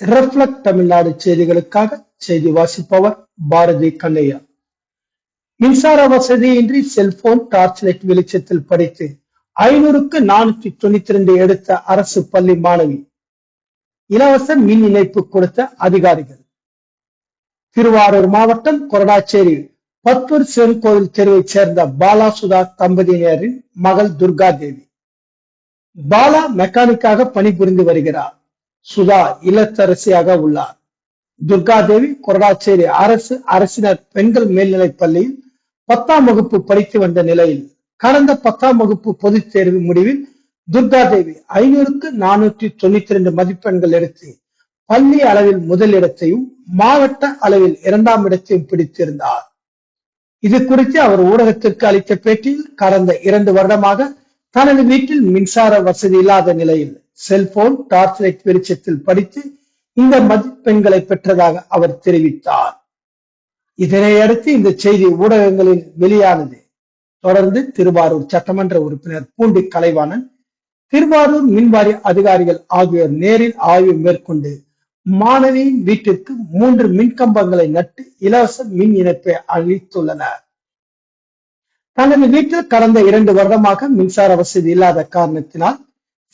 Reflect Tamil Nadu செய்திகளுக்காக செய்தி வாசிப்பவர் பாரதி கண்ணையா. மின்சார வசதியின்றி செல்போன் டார்ச் லைட் வெளிச்சத்தில் படித்து ஐநூறுக்கு நானூற்றி தொண்ணூத்தி ரெண்டு எடுத்த அரசு பள்ளி மாணவி. இலவச மின் இணைப்பு கொடுத்த அதிகாரிகள். திருவாரூர் மாவட்டம் கொரடாச்சேரி பத்தூர் சிவன் கோவில் தெருவைச் சேர்ந்த பாலா சுதா தம்பதியினரின் மகள் துர்கா தேவி பாலா மெக்கானிக்காக பணிபுரிந்து வருகிறார். சுதா இல்லத்தரசியாக உள்ளார். துர்கா தேவி கொரடாச்சேரி அரசு அரசினர் பெண்கள் மேல்நிலைப் பள்ளியில் பத்தாம் வகுப்பு படித்து வந்த நிலையில் கடந்த பத்தாம் வகுப்பு பொதுத் தேர்வு முடிவில் துர்கா தேவி ஐநூறுக்கு நானூற்றி தொண்ணூத்தி ரெண்டு மதிப்பெண்கள் எடுத்து பள்ளி அளவில் முதலிடத்தையும் மாவட்ட அளவில் இரண்டாம் இடத்தையும் பிடித்திருந்தார். இது குறித்து அவர் ஊடகத்திற்கு அளித்த பேட்டியில் கடந்த இரண்டு வருடமாக தனது வீட்டில் மின்சார வசதி இல்லாத நிலையில் செல்போன் டார்ச் லைட் வெளிச்சத்தில் படித்து இந்த மதிப்பெண்களை பெற்றதாக அவர் தெரிவித்தார். இதனை அடுத்து இந்த செய்தி ஊடகங்களில் வெளியானது. தொடர்ந்து திருவாரூர் சட்டமன்ற உறுப்பினர் பூண்டி கலைவாணன் திருவாரூர் மின்வாரிய அதிகாரிகள் ஆகியோர் நேரில் ஆய்வு மேற்கொண்டு மாணவியின் வீட்டிற்கு மூன்று மின்கம்பங்களை நட்டு இலவச மின் இணைப்பை அளித்துள்ளனர். தனது வீட்டில் கடந்த இரண்டு வருடமாக மின்சார வசதி இல்லாத காரணத்தினால்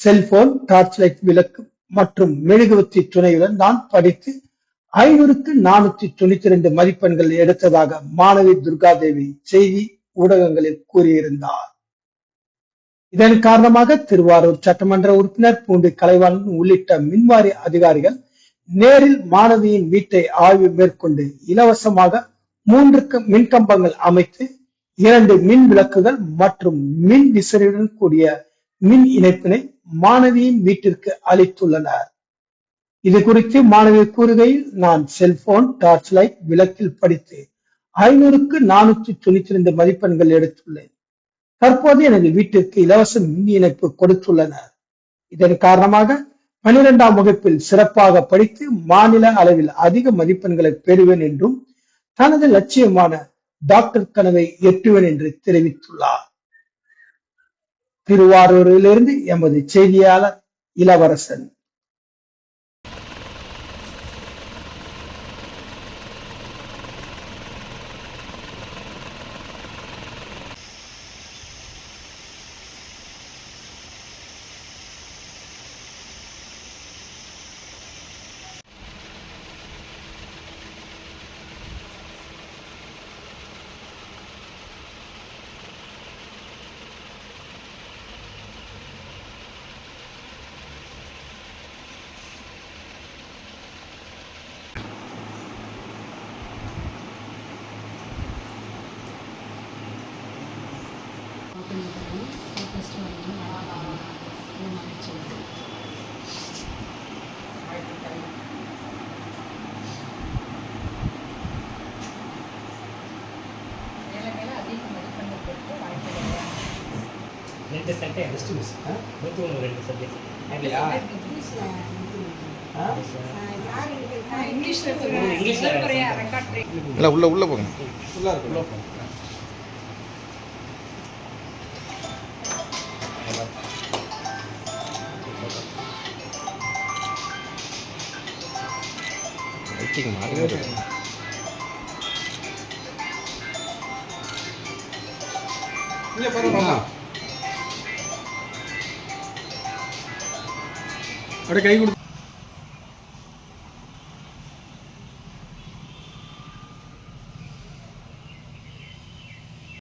செல்போன் டார்ச் லைட் விளக்கு மற்றும் மெழுகுவத்தி துணையுடன் நான் படித்து ஐநூறுக்கு நானூத்தி தொண்ணூத்தி ரெண்டு மதிப்பெண்கள் எடுத்ததாக மாணவி துர்காதேவி செய்தி ஊடகங்களில் கூறியிருந்தார். இதன் காரணமாக திருவாரூர் சட்டமன்ற உறுப்பினர் பூண்டு கலைவாணன் உள்ளிட்ட மின்வாரி அதிகாரிகள் நேரில் மாணவியின் வீட்டை ஆய்வு மேற்கொண்டு இலவசமாக மூன்று மின்கம்பங்கள் அமைத்து இரண்டு மின் விளக்குகள் மற்றும் மின் விசிறியுடன் கூடிய மின் இணைப்பினை மாணவியின் வீட்டிற்கு அளித்துள்ளனர். இது குறித்து மாணவி கூறுகையில் நான் செல்போன் டார்ச் லைட் விளக்கில் படித்து ஐநூறுக்கு நானூற்றி தொண்ணூத்தி ரெண்டு மதிப்பெண்கள் எடுத்துள்ளேன். தற்போது எனது வீட்டிற்கு இலவச மின் இணைப்பு கொடுத்துள்ளனர். இதன் காரணமாக பனிரெண்டாம் வகுப்பில் சிறப்பாக படித்து மாநில அளவில் அதிக மதிப்பெண்களை பெறுவேன் என்றும் தனது லட்சியமான டாக்டர் கனவை எட்டுவேன் என்று தெரிவித்துள்ளார். திருவாரூரிலிருந்து எமது செய்தியாளர் இளவரசன். பண்ணிக்கிறேன் ஃபஸ்ட்டு வந்து நல்லா வச்சுருக்கேன் ரெண்டு சட்டை ரெஸ்ட் மிஸ் நூற்றி ஒன்று ரெண்டு சட்டை அப்படியா இங்கிலீஷில் உள்ள உள்ள போங்க. உள்ளே இருக்கு உள்ள போங்க. லைட்டிங் மாறி வருது அப்படியே கை கொடு